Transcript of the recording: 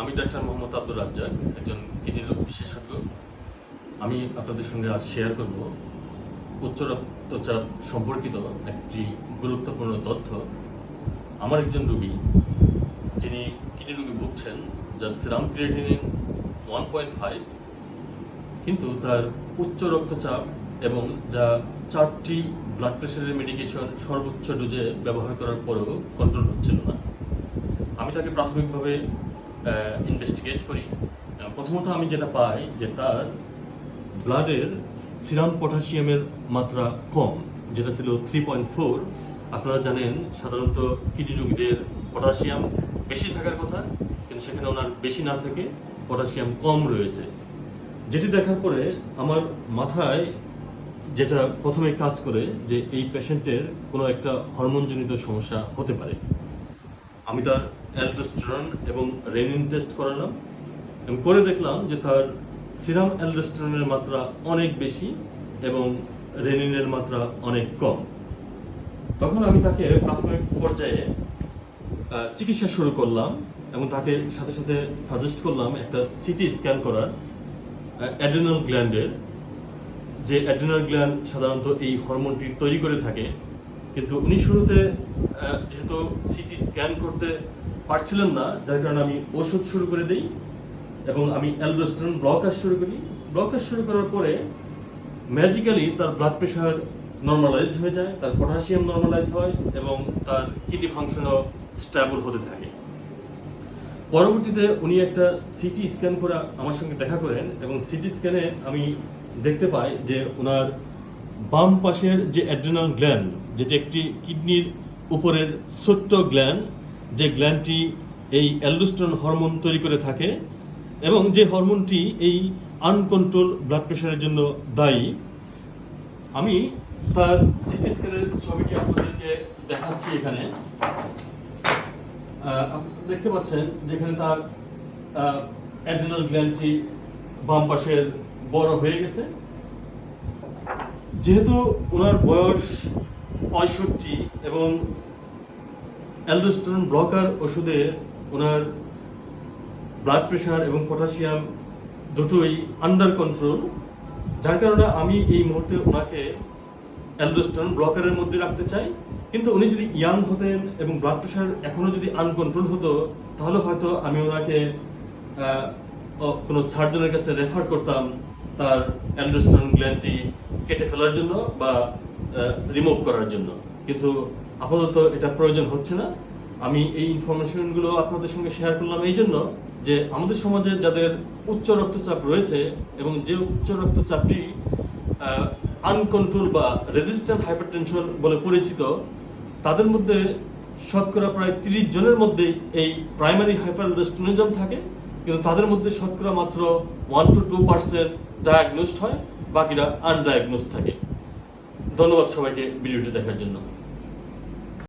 আমি ডাক্তার মোহাম্মদ আব্দুর রাজ্জাক, একজন কিডনি রোগ বিশেষজ্ঞ। আমি আপনাদের সঙ্গে আজ শেয়ার করব। উচ্চ রক্তচাপ সম্পর্কিত একটি গুরুত্বপূর্ণ তথ্য। আমার একজন রোগী, যিনি কিডনি রোগী ভুগছেন, যার serum creatinine one point five, কিন্তু তার উচ্চ রক্তচাপ এবং যা চারটি ব্লাড প্রেশারের মেডিকেশন সর্বোচ্চ ডোজে ব্যবহার করার পরেও কন্ট্রোল হচ্ছিল না। আমি তাকে প্রাথমিকভাবে ইনভেস্টিগেট করি। প্রথমত আমি যেটা পাই যে তার ব্লাডের সিরাম পটাশিয়ামের মাত্রা কম, যেটা ছিল থ্রি পয়েন্ট ফোর আপনারা জানেন, সাধারণত কিডনি রোগীদের পটাশিয়াম বেশি থাকার কথা, কিন্তু সেখানে ওনার বেশি না থেকে পটাশিয়াম কম রয়েছে। যেটি দেখার পরে আমার মাথায় যেটা প্রথমে কাজ করে যে এই পেশেন্টের কোনো একটা হরমোনজনিত সমস্যা হতে পারে। আমি তার অ্যালডোস্টেরন এবং রেনিন টেস্ট করালাম এবং করে দেখলাম যে তার সিরাম অ্যালডোস্টেরনের মাত্রা অনেক বেশি এবং রেনিনের মাত্রা অনেক কম। তখন আমি তাকে প্রাথমিক পর্যায়ে চিকিৎসা শুরু করলাম এবং তাকে সাথে সাথে সাজেস্ট করলাম একটা সিটি স্ক্যান করার অ্যাডেনাল গ্ল্যান্ডের যে অ্যাডেনাল গ্ল্যান্ড সাধারণত এই হরমোনটি তৈরি করে থাকে কিন্তু উনি শুরুতে যেহেতু সিটি স্ক্যান করতে পারছিলেন না, যার কারণে আমি ওষুধ শুরু করে দিই এবং আমি অ্যালডোস্টেরন ব্লকার শুরু করি। ব্লকার শুরু করার পরে ম্যাজিক্যালি তার ব্লাড প্রেশার নর্মালাইজ হয়ে যায়, তার পটাশিয়াম নর্মালাইজ হয় এবং তার কিডনি ফাংশনও স্ট্যাবল হতে থাকে। পরবর্তীতে উনি একটা সিটি স্ক্যান করে আমার সঙ্গে দেখা করেন এবং সিটি স্ক্যানে আমি দেখতে পাই যে ওনার বাম পাশের যে অ্যাড্রেনাল গ্ল্যান্ড যেটি একটি কিডনির উপরের ছোট্ট গ্ল্যান্ড যে গ্ল্যান্ডটি এই অ্যালডোস্টেরন হরমোন তৈরি করে থাকে এবং যে হরমোনটি এই আনকন্ট্রোল ব্লাড প্রেশারের জন্য দায়ী, আমি তার সিটি স্ক্যানের ছবিটি আপনাদেরকে দেখাচ্ছি এখানে। দেখতে পাচ্ছেন যেখানে তার অ্যাড্রিনাল গ্ল্যান্ডটি বাম পাশের বড় হয়ে গেছে। যেহেতু ওনার বয়স পঁয়ষট্টি এবং অ্যালডোস্টেরন ব্লকার ওষুধে ওনার ব্লাড প্রেশার এবং পটাশিয়াম দুটোই আন্ডার কন্ট্রোল যার কারণে আমি এই মুহূর্তে ওনাকে অ্যালডোস্টেরন ব্লকারের মধ্যে রাখতে চাই। কিন্তু উনি যদি ইয়াং হতেন এবং ব্লাড প্রেশার এখনও যদি আনকন্ট্রোল হতো, তাহলে হয়তো আমি ওনাকে কোনো সার্জনের কাছে রেফার করতাম, তার অ্যালডোস্টেরন গ্ল্যান্ডটি কেটে ফেলার জন্য বা রিমুভ করার জন্য। কিন্তু আপাতত এটা প্রয়োজন হচ্ছে না। আমি এই ইনফরমেশনগুলো আপনাদের সঙ্গে শেয়ার করলাম এই জন্য যে, আমাদের সমাজে যাদের উচ্চ রক্তচাপ রয়েছে এবং যে উচ্চ রক্তচাপটি আনকন্ট্রোল বা রেজিস্ট্যান্ট হাইপারটেনশন বলে পরিচিত, তাদের মধ্যে শতকরা প্রায় তিরিশ জনের মধ্যে এই প্রাইমারি হাইপারলেস্টোনিজম থাকে। কিন্তু তাদের মধ্যে শতকরা মাত্র one two two percent diagnosed হয়। বাকিরা আনডায়াগনোজ থাকে। ধন্যবাদ সবাইকে ভিডিওটি দেখার জন্য।